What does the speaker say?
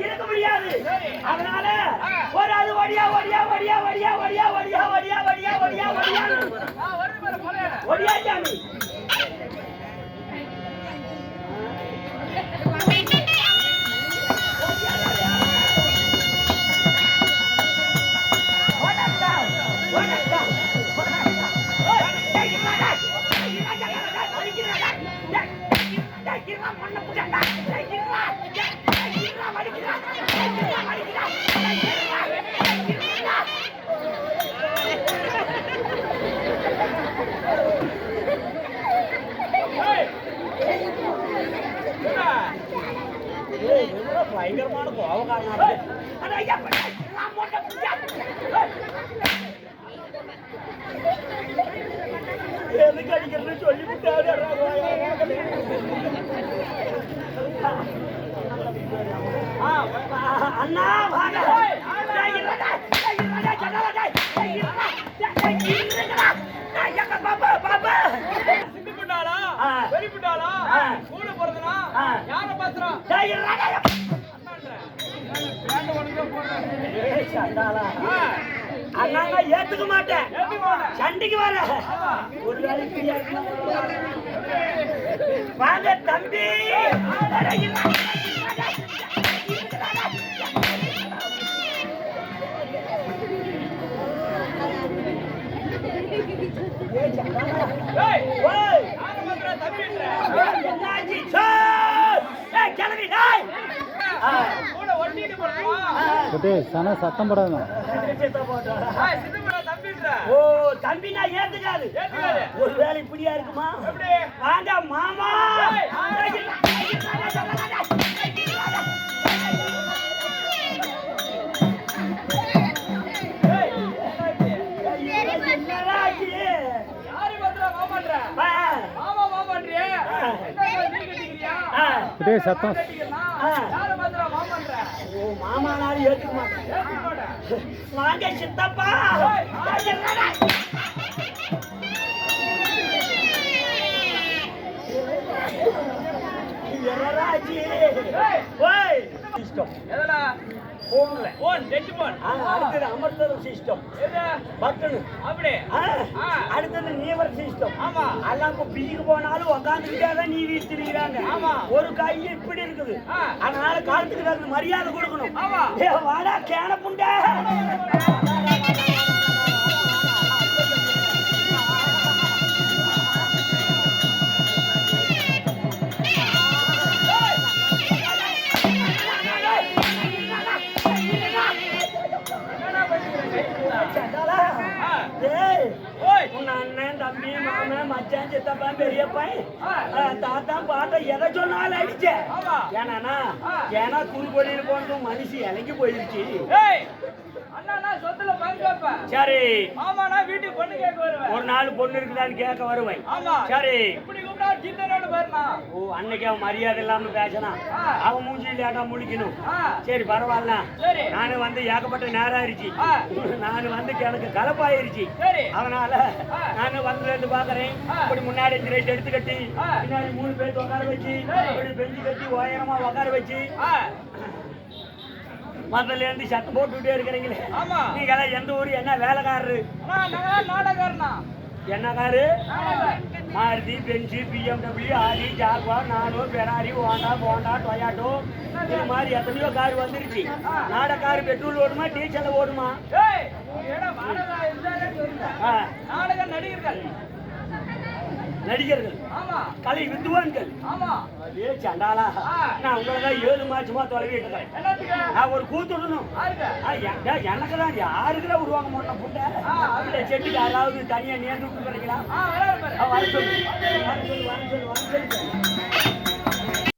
இருக்க முடியாது. அதனால ஒரு அது வழியா வழியா வழியா வழியா வழியா வழியா பயங்கரமான எதுக்கு அடிக்கிறது சொல்லிவிட்டாரு அண்ணா பாப்பா பாப்பா சிந்து பண்ணாளா வெறி பண்ணாளா கூட பிறந்தனா யார பாத்துறா அண்ணா ஏத்துக்க மாட்டேன். சண்டைக்கு வர. ஒரு வாங்க தம்பி. அட, குட்டி சன சத்தம் போடாத ஓ தம்பினா ஏத்துக்காது. ஒரு வேலை இப்படியா இருக்குமா? வாங்க மாமா. சத்தம். உன் மாமா நாடு ஏற்றுக்க மாட்டேன் வாங்க சித்தப்பா ராஜி ஓய் சிஸ்டம். போன்ல போன் டெட் போன் அடுத்தது அமர்த்தல் சிஸ்டம். பட்டனு. அப்படி. ஆ, ஆ. அடுத்தது நீவர் சிஸ்டம் ஆமா. எல்லாம் இப்ப பிடிக்கு போனாலும் உக்காந்துக்கிட்டே தான் நீ வீழ்த்திருக்கிறாங்க. ஆமா. ஒரு கை இப்படி இருக்குது. அதனால காலத்துக்கு மரியாதை கொடுக்கணும். ஆமா. வாடா கேன புண்டை. அண்ணன் தம்பி மாமன் மச்சான் சித்தப்பா பெரிய தாத்தா பாட்டா எதை சொன்னாலும் அடிச்சேன் ஏன்னா ஏன்னா குறுக்கொழியில் போனது மனுஷி இலங்கி போயிடுச்சு சரி. ஒரு நாள் பொண்ணு இருக்குதான்னு கேட்க வருவேன் சரி ஓ அன்னைக்கு அவன் மரியாதை இல்லாம பேசினான். ஆ. அவன் மூஞ்சி லேட்டா முழிக்கணும். சரி பரவாயில்ல. நானு வந்து ஏகப்பட்ட நேரம் ஆயிருச்சு ஆ. நான் வந்து எனக்கு கலப்பாயிருச்சு. அதனால ஆ. நானும் வந்து ரெண்டு பாக்குறேன். இப்படி முன்னாடி அஞ்சு ரைட் எடுத்து கட்டி. பின்னாடி மூணு பேர் உட்கார வச்சு. இப்படி பெஞ்சு கட்டி உயரமா உட்கார வச்சு. முதல்ல இருந்து சத்தம் போட்டுட்டே இருக்கிறீங்களே. நீங்க எந்த ஊரு? என்ன வேலைக்காரரு? என்ன car Maruti Benz BMW Audi Jaguar Nano Ferrari Honda bonda Toyota. இது மாதிரி எத்தனையோ கார் வந்துருச்சு. நாட கார் பெட்ரோல் ஓடுமா டீசல் ஓடுமா? நடிகர்கள் கலை வித்துவான்கள். அதே சண்டாலா நான் உங்களதான் ஏழு மாசமா தொலைவிட்டு நான் ஒரு கூத்துடணும் எனக்கு தான் யாருக்குதான் உருவாங்க மாட்டேன் புட்டை? செடிக்கு யாராவது தனியா நேர்ந்து விட்டு கிடைக்கலாம் வர சொல்லு வர சொல்லு வர சொல்லு.